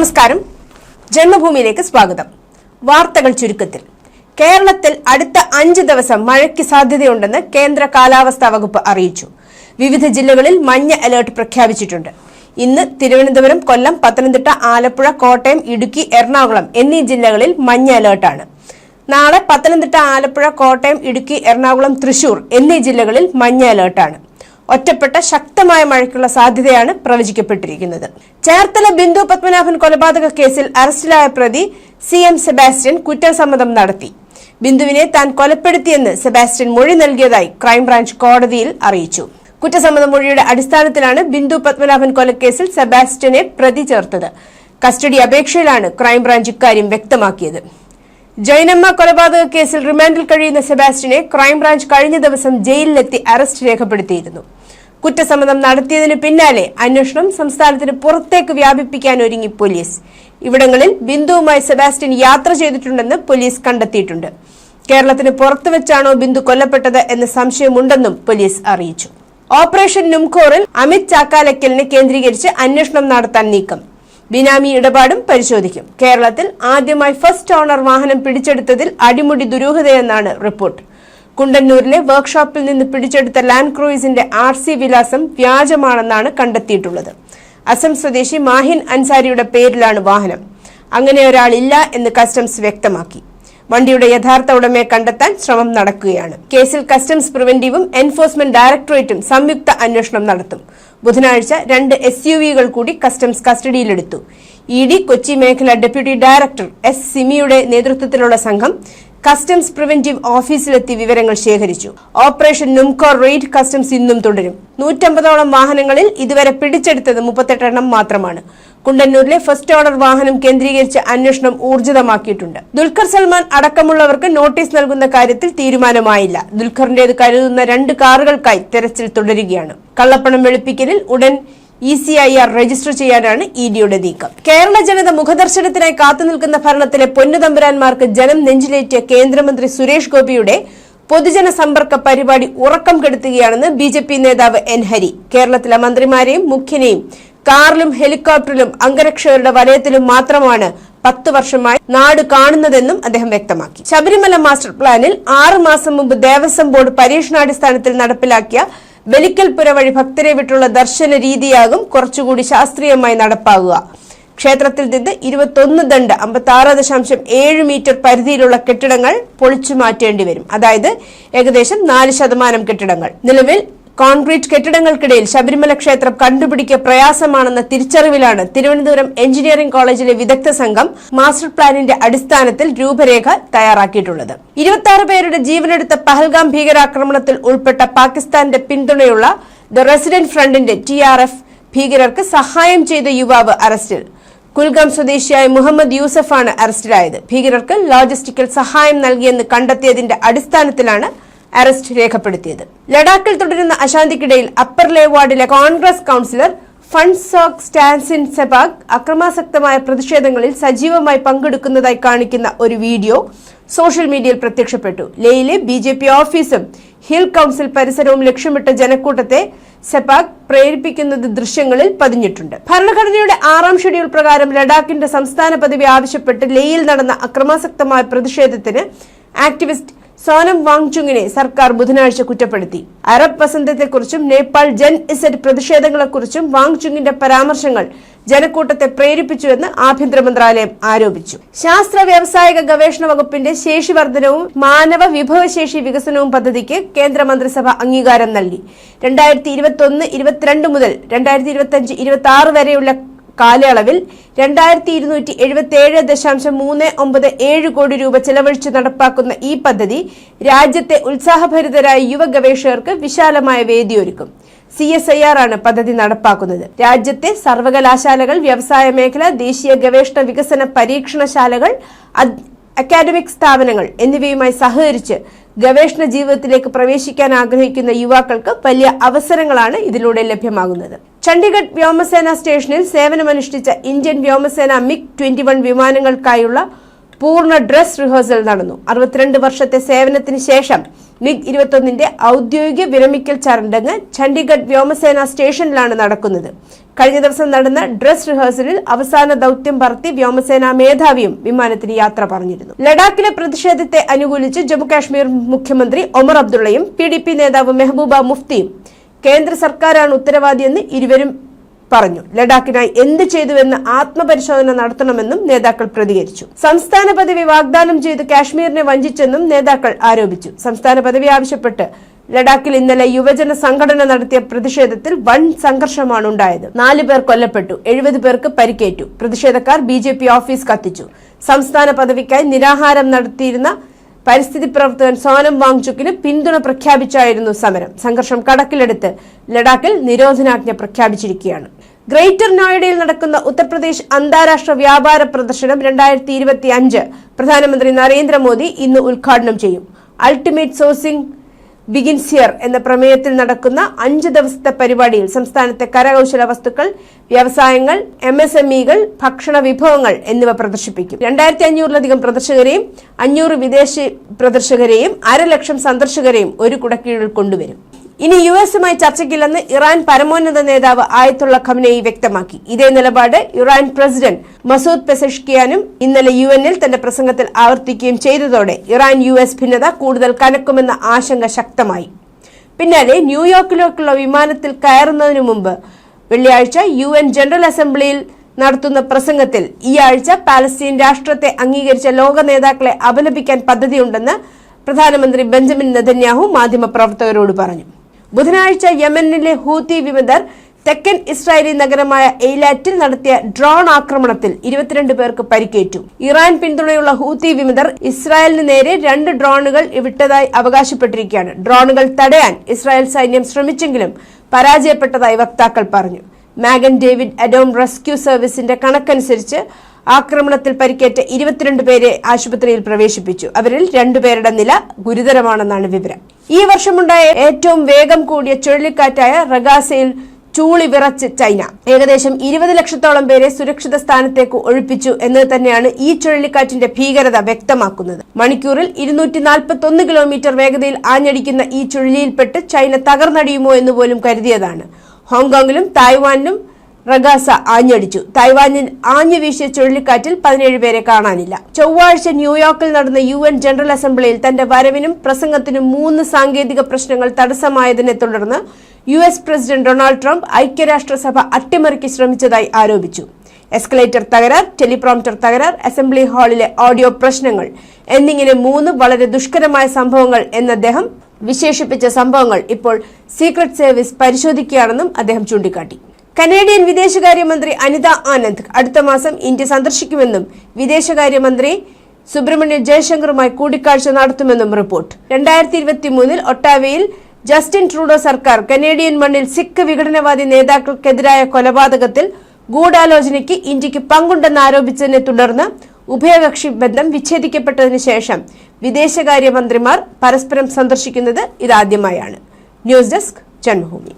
നമസ്കാരം. ജന്മഭൂമിയിലേക്ക് സ്വാഗതം. വാർത്തകൾ ചുരുക്കത്തിൽ. കേരളത്തിൽ അടുത്ത അഞ്ച് ദിവസം മഴയ്ക്ക് സാധ്യതയുണ്ടെന്ന് കേന്ദ്ര കാലാവസ്ഥാ വകുപ്പ് അറിയിച്ചു. വിവിധ ജില്ലകളിൽ മഞ്ഞ അലേർട്ട് പ്രഖ്യാപിച്ചിട്ടുണ്ട്. ഇന്ന് തിരുവനന്തപുരം കൊല്ലം പത്തനംതിട്ട ആലപ്പുഴ കോട്ടയം ഇടുക്കി എറണാകുളം എന്നീ ജില്ലകളിൽ മഞ്ഞ അലേർട്ടാണ്. നാളെ പത്തനംതിട്ട ആലപ്പുഴ കോട്ടയം ഇടുക്കി എറണാകുളം തൃശൂർ എന്നീ ജില്ലകളിൽ മഞ്ഞ അലേർട്ടാണ്. ഒറ്റപ്പെട്ട ശക്തമായ മഴയ്ക്കുള്ള സാധ്യതയാണ് പ്രവചിക്കപ്പെട്ടിരിക്കുന്നത്. ചേർത്തല ബിന്ദു പത്മനാഭൻ കൊലപാതക കേസിൽ അറസ്റ്റിലായ പ്രതി സി എം സെബാസ്റ്റ്യൻ കുറ്റസമ്മതം നടത്തി. ബിന്ദുവിനെ താൻ കൊലപ്പെടുത്തിയെന്ന് സെബാസ്റ്റ്യൻ മൊഴി നൽകിയതായി ക്രൈംബ്രാഞ്ച് കോടതിയിൽ അറിയിച്ചു. കുറ്റസമ്മത മൊഴിയുടെ അടിസ്ഥാനത്തിലാണ് ബിന്ദു പത്മനാഭൻ കൊലക്കേസിൽ സെബാസ്റ്റ്യനെ പ്രതി ചേർത്തത്. കസ്റ്റഡി അപേക്ഷയിലാണ് ക്രൈംബ്രാഞ്ച് ഇക്കാര്യം വ്യക്തമാക്കിയത്. ജൈനമ്മ കൊലപാതക കേസിൽ റിമാൻഡിൽ കഴിയുന്ന സെബാസ്റ്റിനെ ക്രൈംബ്രാഞ്ച് കഴിഞ്ഞ ദിവസം ജയിലിലെത്തി അറസ്റ്റ് രേഖപ്പെടുത്തിയിരുന്നു. കുറ്റസമ്മതം നടത്തിയതിനു പിന്നാലെ അന്വേഷണം സംസ്ഥാനത്തിന് പുറത്തേക്ക് വ്യാപിപ്പിക്കാൻ ഒരുങ്ങി പോലീസ്. ഇവിടങ്ങളിൽ ബിന്ദുവുമായി സെബാസ്റ്റ്യൻ യാത്ര ചെയ്തിട്ടുണ്ടെന്ന് പോലീസ് കണ്ടെത്തിയിട്ടുണ്ട്. കേരളത്തിന് പുറത്തു വെച്ചാണോ ബിന്ദു കൊല്ലപ്പെട്ടത് എന്ന സംശയമുണ്ടെന്നും പോലീസ് അറിയിച്ചു. ഓപ്പറേഷൻ നുംഖോറിൽ അമിത് ചാക്കാലക്കലിനെ കേന്ദ്രീകരിച്ച് അന്വേഷണം നടത്താൻ നീക്കം. ബിനാമി ഇടപാടും പരിശോധിക്കും. കേരളത്തിൽ ആദ്യമായി ഫസ്റ്റ് ഓണർ വാഹനം പിടിച്ചെടുത്തതിൽ അടിമുടി ദുരൂഹതയെന്നാണ് റിപ്പോർട്ട്. കുണ്ടന്നൂരിലെ വർക്ക്ഷോപ്പിൽ നിന്ന് പിടിച്ചെടുത്ത ലാൻഡ് ക്രൂയിസിന്റെ ആർ സി വിലാസം വ്യാജമാണെന്നാണ് കണ്ടെത്തിയിട്ടുള്ളത്. അസം സ്വദേശി മാഹിൻ അൻസാരിയുടെ പേരിലാണ് വാഹനം. അങ്ങനെ ഒരാളില്ല എന്ന് കസ്റ്റംസ് വ്യക്തമാക്കി. വണ്ടിയുടെ യഥാർത്ഥ ഉടമയെ കണ്ടെത്താൻ ശ്രമം നടക്കുകയാണ്. കേസിൽ കസ്റ്റംസ് പ്രിവന്റീവും എൻഫോഴ്സ്മെന്റ് ഡയറക്ടറേറ്റും സംയുക്ത അന്വേഷണം നടത്തും. ബുധനാഴ്ച രണ്ട് എസ് യു വികൾ കൂടി കസ്റ്റംസ് കസ്റ്റഡിയിലെടുത്തു ഇ ഡി കൊച്ചി മേഖല ഡെപ്യൂട്ടി ഡയറക്ടർ എസ് സിമിയുടെ നേതൃത്വത്തിലുള്ള സംഘം കസ്റ്റംസ് പ്രിവന്റീവ് ഓഫീസിലെത്തി വിവരങ്ങൾ ശേഖരിച്ചു. ഓപ്പറേഷൻ നുംകോർ റെയ്ഡ് കസ്റ്റംസ് ഇന്നും തുടരും. നൂറ്റമ്പതോളം വാഹനങ്ങളിൽ ഇതുവരെ പിടിച്ചെടുത്തത് മുപ്പത്തെട്ടെണ്ണം മാത്രമാണ്. കുണ്ടന്നൂരിലെ ഫസ്റ്റ് ഓർഡർ വാഹനം കേന്ദ്രീകരിച്ച് അന്വേഷണം ഊർജിതമാക്കിയിട്ടുണ്ട്. ദുൽഖർ സൽമാൻ അടക്കമുള്ളവർക്ക് നോട്ടീസ് നൽകുന്ന കാര്യത്തിൽ തീരുമാനമായില്ല. ദുൽഖറിന്റേത് കരുതുന്ന രണ്ട് കാറുകൾക്കായി തെരച്ചിൽ തുടരുകയാണ്. കള്ളപ്പണം വെളുപ്പിക്കലിൽ ഉടൻ E C I R register ചെയ്യാനാണ് ഇ ഡിയുടെ നീക്കം. കേരള ജനത മുഖദർശനത്തിനായി കാത്തുനിൽക്കുന്ന ഭരണത്തിലെ പൊന്നുതമ്പുരാന്മാർക്ക് ജനം നെഞ്ചിലേറ്റിയ കേന്ദ്രമന്ത്രി സുരേഷ് ഗോപിയുടെ പൊതുജന സമ്പർക്ക പരിപാടി ഉറക്കം കെടുത്തുകയാണെന്ന് ബി ജെ പി നേതാവ് എൻ ഹരി. കേരളത്തിലെ മന്ത്രിമാരെയും മുഖ്യനെയും കാറിലും ഹെലികോപ്റ്ററിലും അംഗരക്ഷകരുടെ വലയത്തിലും മാത്രമാണ് പത്ത് വർഷമായി നാട് കാണുന്നതെന്നും അദ്ദേഹം വ്യക്തമാക്കി. ശബരിമല മാസ്റ്റർ പ്ലാനിൽ ആറ് മാസം മുമ്പ് ദേവസ്വം ബോർഡ് പരീക്ഷണാടിസ്ഥാനത്തിൽ നടപ്പിലാക്കിയ ബലിക്കൽപുര വഴി ഭക്തരെ വിട്ടുള്ള ദർശന രീതിയാകും കുറച്ചുകൂടി ശാസ്ത്രീയമായി നടപ്പാകുക. ക്ഷേത്രത്തിൽ നിന്ന് ഇരുപത്തൊന്ന് ദണ്ട് അമ്പത്തി ആറ് ദശാംശം ഏഴ് മീറ്റർ പരിധിയിലുള്ള കെട്ടിടങ്ങൾ പൊളിച്ചു മാറ്റേണ്ടി വരും. അതായത് ഏകദേശം നാല് ശതമാനം കെട്ടിടങ്ങൾ. നിലവിൽ കോൺക്രീറ്റ് കെട്ടിടങ്ങൾക്കിടയിൽ ശബരിമല ക്ഷേത്രം കണ്ടുപിടിക്കുക പ്രയാസമാണെന്ന തിരിച്ചറിവിലാണ് തിരുവനന്തപുരം എഞ്ചിനീയറിംഗ് കോളേജിലെ വിദഗ്ധ സംഘം മാസ്റ്റർ പ്ലാനിന്റെ അടിസ്ഥാനത്തിൽ രൂപരേഖ തയ്യാറാക്കിയിട്ടുള്ളത്. ഇരുപത്തി പേരുടെ ജീവനെടുത്ത പഹൽഗാം ഭീകരാക്രമണത്തിൽ ഉൾപ്പെട്ട പാകിസ്ഥാന്റെ പിന്തുണയുള്ള ദ റെസിഡന്റ് ഫ്രണ്ടിന്റെ ടി ഭീകരർക്ക് സഹായം ചെയ്ത യുവാവ് അറസ്റ്റിൽ. കുൽഗാം സ്വദേശിയായ മുഹമ്മദ് യൂസഫാണ് അറസ്റ്റിലായത്. ഭീകരർക്ക് ലോജിസ്റ്റിക്കൽ സഹായം നൽകിയെന്ന് കണ്ടെത്തിയതിന്റെ അടിസ്ഥാനത്തിലാണ് അറസ്റ്റ് രേഖപ്പെടുത്തിയത്. ലഡാക്കിൽ തുടരുന്ന അശാന്തിക്കിടയിൽ അപ്പർ ലേ വാർഡിലെ കോൺഗ്രസ് കൌൺസിലർ ഫൺസോക് സ്റ്റാൻസിൻ സെബാഗ് അക്രമാസക്തമായ പ്രതിഷേധങ്ങളിൽ സജീവമായി പങ്കെടുക്കുന്നതായി കാണിക്കുന്ന ഒരു വീഡിയോ സോഷ്യൽ മീഡിയയിൽ പ്രത്യക്ഷപ്പെട്ടു. ലേയിലെ ബി ജെ പി ഓഫീസും ഹിൽ കൌൺസിൽ പരിസരവും ലക്ഷ്യമിട്ട ജനക്കൂട്ടത്തെ സെപാക് പ്രേരിപ്പിക്കുന്നത് ദൃശ്യങ്ങളിൽ പതിഞ്ഞിട്ടുണ്ട്. ഭരണഘടനയുടെ ആറാം ഷെഡ്യൂൾ പ്രകാരം ലഡാക്കിന്റെ സംസ്ഥാന പദവി ആവശ്യപ്പെട്ട് ലേയിൽ നടന്ന അക്രമാസക്തമായ പ്രതിഷേധത്തിന് ആക്ടിവിസ്റ്റ് സോനം വാങ്ചുങ്ങിനെ സർക്കാർ ബുധനാഴ്ച കുറ്റപ്പെടുത്തി. അറബ് വസന്തത്തെക്കുറിച്ചും നേപ്പാൾ ജൻ ഇസറ്റ് പ്രതിഷേധങ്ങളെക്കുറിച്ചും വാങ്ചുങ്ങിന്റെ പരാമർശങ്ങൾ ജനക്കൂട്ടത്തെ പ്രേരിപ്പിച്ചുവെന്ന് ആഭ്യന്തര മന്ത്രാലയം ആരോപിച്ചു. ശാസ്ത്ര വ്യാവസായിക ഗവേഷണ വകുപ്പിന്റെ ശേഷി വർധനവും മാനവ വിഭവശേഷി വികസനവും പദ്ധതിക്ക് കേന്ദ്ര മന്ത്രിസഭ അംഗീകാരം നൽകി. രണ്ടായിരത്തി ഇരുപത്തി ഒന്ന് ഇരുപത്തിരണ്ട് മുതൽ രണ്ടായിരത്തി ഇരുപത്തി അഞ്ച് ഇരുപത്തി ആറ് വരെയുള്ള കാലയളവിൽ രണ്ടായിരത്തി ഇരുന്നൂറ്റി എഴുപത്തി ഏഴ് ദശാംശം മൂന്ന് ഒമ്പത് ഏഴ് കോടി രൂപ ചെലവഴിച്ച് നടപ്പാക്കുന്ന ഈ പദ്ധതി രാജ്യത്തെ ഉത്സാഹഭരിതരായ യുവ ഗവേഷകർക്ക് വിശാലമായ വേദിയൊരുക്കും. സി എസ് ഐ ആർ ആണ് പദ്ധതി നടപ്പാക്കുന്നത്. രാജ്യത്തെ സർവകലാശാലകൾ വ്യവസായ മേഖല ദേശീയ ഗവേഷണ വികസന പരീക്ഷണശാലകൾ അക്കാദമിക് സ്ഥാപനങ്ങൾ എന്നിവയുമായി സഹകരിച്ച് ഗവേഷണ ജീവിതത്തിലേക്ക് പ്രവേശിക്കാൻ ആഗ്രഹിക്കുന്ന യുവാക്കൾക്ക് വലിയ അവസരങ്ങളാണ് ഇതിലൂടെ ലഭ്യമാകുന്നത്. ചണ്ഡീഗഡ് വ്യോമസേന സ്റ്റേഷനിൽ സേവനമനുഷ്ഠിച്ച ഇന്ത്യൻ വ്യോമസേന മിഗ് ട്വന്റി വൺ വിമാനങ്ങൾക്കായുള്ള പൂർണ ഡ്രസ് റിഹേഴ്സൽ നടന്നു. അറുപത്തിരണ്ട് വർഷത്തെ സേവനത്തിന് ശേഷം മിഗ് ഇരുപത്തൊന്നിന്റെ ഔദ്യോഗിക വിരമിക്കൽ ചടങ്ങ് ചണ്ഡീഗഡ് വ്യോമസേന സ്റ്റേഷനിലാണ് നടക്കുന്നത്. കഴിഞ്ഞ ദിവസം നടന്ന ഡ്രസ് റിഹേഴ്സലിൽ അവസാന ദൌത്യം പറത്തി വ്യോമസേനാ മേധാവിയും വിമാനത്തിന് യാത്ര പറഞ്ഞിരുന്നു. ലഡാക്കിലെ പ്രതിഷേധത്തെ അനുകൂലിച്ച് ജമ്മുകാശ്മീർ മുഖ്യമന്ത്രി ഒമർ അബ്ദുള്ളയും പി നേതാവ് മെഹബൂബ മുഫ്തിയും കേന്ദ്ര സർക്കാരാണ് ഉത്തരവാദിയെന്ന് ഇരുവരും പറഞ്ഞു. ലഡാക്കിനായി എന്ത് ചെയ്തുവെന്ന് ആത്മപരിശോധന നടത്തണമെന്നും നേതാക്കൾ പ്രതികരിച്ചു. സംസ്ഥാന പദവി വാഗ്ദാനം ചെയ്ത് കാശ്മീരിനെ വഞ്ചിച്ചെന്നും നേതാക്കൾ ആരോപിച്ചു. സംസ്ഥാന പദവി ആവശ്യപ്പെട്ട് ലഡാക്കിൽ ഇന്നലെ യുവജന സംഘടന നടത്തിയ പ്രതിഷേധത്തിൽ വൻ സംഘർഷമാണ് ഉണ്ടായത്. നാല് പേർ കൊല്ലപ്പെട്ടു. എഴുപത് പേർക്ക് പരിക്കേറ്റു. പ്രതിഷേധക്കാർ ബി ഓഫീസ് കത്തിച്ചു. സംസ്ഥാന പദവിക്കായി നിരാഹാരം നടത്തിയിരുന്ന പരിസ്ഥിതി പ്രവർത്തകൻ സോനം വാങ്ചുക്കിന് പിന്തുണ പ്രഖ്യാപിച്ചായിരുന്നു സമരം. സംഘർഷം കടക്കിലെടുത്ത് ലഡാക്കിൽ നിരോധനാജ്ഞ പ്രഖ്യാപിച്ചിരിക്കുകയാണ്. ഗ്രേറ്റർ നോയിഡയിൽ നടക്കുന്ന ഉത്തർപ്രദേശ് അന്താരാഷ്ട്ര വ്യാപാര പ്രദർശനം രണ്ടായിരത്തി ഇരുപത്തി അഞ്ച് പ്രധാനമന്ത്രി നരേന്ദ്രമോദി ഇന്ന് ഉദ്ഘാടനം ചെയ്യും. അൾട്ടിമേറ്റ് സോഴ്സിംഗ് ബിഗിൻസ് ഹിയർ എന്ന പ്രമേയത്തിൽ നടക്കുന്ന അഞ്ച് ദിവസത്തെ പരിപാടിയിൽ സംസ്ഥാനത്തെ കരകൗശല വസ്തുക്കൾ വ്യവസായങ്ങൾ എം എസ് എം ഇകൾ ഭക്ഷണ വിഭവങ്ങൾ എന്നിവ പ്രദർശിപ്പിക്കും. രണ്ടായിരത്തി അഞ്ഞൂറിലധികം പ്രദർശകരെയും അഞ്ഞൂറ് വിദേശ പ്രദർശകരെയും അരലക്ഷം സന്ദർശകരെയും ഒരു കുടക്കീഴിൽ കൊണ്ടുവരും. ഇനി യു എസുമായി ചർച്ചയ്ക്കില്ലെന്ന് ഇറാൻ പരമോന്നത നേതാവ് ആയത്തുള്ള ഖമനയി വ്യക്തമാക്കി. ഇതേ നിലപാട് ഇറാൻ പ്രസിഡന്റ് മസൂദ് പെസഷ്കിയാനും ഇന്നലെ യു തന്റെ പ്രസംഗത്തിൽ ആവർത്തിക്കുകയും ചെയ്തതോടെ ഇറാൻ യു എസ് ഭിന്നത കൂടുതൽ കനക്കുമെന്ന ആശങ്ക ശക്തമായി. പിന്നാലെ ന്യൂയോർക്കിലേക്കുള്ള വിമാനത്തിൽ കയറുന്നതിനു മുമ്പ് വെള്ളിയാഴ്ച യു എൻ ജനറൽ അസംബ്ലിയിൽ നടത്തുന്ന പ്രസംഗത്തിൽ ഈ ആഴ്ച പാലസ്തീൻ രാഷ്ട്രത്തെ അംഗീകരിച്ച ലോക നേതാക്കളെ അപലപിക്കാൻ പദ്ധതിയുണ്ടെന്ന് പ്രധാനമന്ത്രി ബെഞ്ചമിൻ നെതന്യാഹു മാധ്യമപ്രവർത്തകരോട് പറഞ്ഞു. ബുധനാഴ്ച യമനിലെ ഹൂത്തി വിമതർ തെക്കൻ ഇസ്രായേലി നഗരമായ എയ്ലാറ്റിൽ നടത്തിയ ഡ്രോൺ ആക്രമണത്തിൽ ഇരുപത്തിരണ്ട് പേർക്ക് പരിക്കേറ്റു. ഇറാൻ പിന്തുണയുള്ള ഹൂത്തി വിമതർ ഇസ്രായേലിന് നേരെ രണ്ട് ഡ്രോണുകൾ വിട്ടതായി അവകാശപ്പെട്ടിരിക്കുകയാണ്. ഡ്രോണുകൾ തടയാൻ ഇസ്രായേൽ സൈന്യം ശ്രമിച്ചെങ്കിലും പരാജയപ്പെട്ടതായി വക്താക്കൾ പറഞ്ഞു. മാഗൻ ഡേവിഡ് അഡോം റെസ്ക്യൂ സർവീസിന്റെ കണക്കനുസരിച്ച് ആക്രമണത്തിൽ പരിക്കേറ്റ ഇരുപത്തിരണ്ട് പേരെ ആശുപത്രിയിൽ പ്രവേശിപ്പിച്ചു. അവരിൽ രണ്ടുപേരുടെ നില ഗുരുതരമാണെന്നാണ് വിവരം. ഈ വർഷമുണ്ടായ ഏറ്റവും വേഗം കൂടിയ ചുഴലിക്കാറ്റായ റഗാസയിൽ ചൂളി വിറച്ച് ചൈന. ഏകദേശം ഇരുപത് ലക്ഷത്തോളം പേരെ സുരക്ഷിത സ്ഥാനത്തേക്ക് ഒഴിപ്പിച്ചു എന്നത് തന്നെയാണ് ഈ ചുഴലിക്കാറ്റിന്റെ ഭീകരത വ്യക്തമാക്കുന്നത്. മണിക്കൂറിൽ ഇരുന്നൂറ്റി നാൽപ്പത്തി ഒന്ന് കിലോമീറ്റർ വേഗതയിൽ ആഞ്ഞടിക്കുന്ന ഈ ചുഴലിയിൽപ്പെട്ട് ചൈന തകർന്നടിയുമോ എന്ന് പോലും കരുതിയതാണ്. ഹോങ്കോങ്ങിലും തായ്വാനിലും റഗാസ ആഞ്ഞടിച്ചു. തായ്വാനിൽ ആഞ്ഞു വീശിയ ചുഴലിക്കാറ്റിൽ പതിനേഴ് പേരെ കാണാനില്ല. ചൊവ്വാഴ്ച ന്യൂയോർക്കിൽ നടന്ന യു എൻ ജനറൽ അസംബ്ലിയിൽ തന്റെ വരവിനും പ്രസംഗത്തിനും മൂന്ന് സാങ്കേതിക പ്രശ്നങ്ങൾ തടസ്സമായതിനെ തുടർന്ന് U S president Donald Trump ഐക്യരാഷ്ട്രസഭ അട്ടിമറിക്ക് ശ്രമിച്ചതായി ആരോപിച്ചു. എസ്കലേറ്റർ തകരാർ ടെലിപ്രോംപ്റ്റർ തകരാർ അസംബ്ലി ഹാളിലെ ഓഡിയോ പ്രശ്നങ്ങൾ എന്നിങ്ങനെ മൂന്ന് വളരെ ദുഷ്കരമായ സംഭവങ്ങൾ എന്ന് അദ്ദേഹം വിശേഷിപ്പിച്ച സംഭവങ്ങൾ ഇപ്പോൾ സീക്രട്ട് സർവീസ് പരിശോധിക്കുകയാണെന്നും അദ്ദേഹം ചൂണ്ടിക്കാട്ടി. കനേഡിയൻ വിദേശകാര്യമന്ത്രി അനിത ആനന്ദ് അടുത്ത മാസം ഇന്ത്യ സന്ദർശിക്കുമെന്നും വിദേശകാര്യമന്ത്രി സുബ്രഹ്മണ്യ ജയശങ്കറുമായി കൂടിക്കാഴ്ച നടത്തുമെന്നും റിപ്പോർട്ട്. രണ്ടായിരത്തി ഇരുപത്തി മൂന്നിൽ ഒട്ടാവയിൽ ജസ്റ്റിൻ ട്രൂഡോ സർക്കാർ കനേഡിയൻ മണ്ണിൽ സിഖ് വിഘടനവാദി നേതാക്കൾക്കെതിരായ കൊലപാതകത്തിൽ ഗൂഢാലോചനയ്ക്ക് ഇന്ത്യയ്ക്ക് പങ്കുണ്ടെന്ന് ആരോപിച്ചതിനെ തുടർന്ന് ഉഭയകക്ഷി ബന്ധം വിച്ഛേദിക്കപ്പെട്ടതിന് ശേഷം വിദേശകാര്യമന്ത്രിമാർ പരസ്പരം സന്ദർശിക്കുന്നത് ഇതാദ്യമായാണ്. News desk Janmabhumi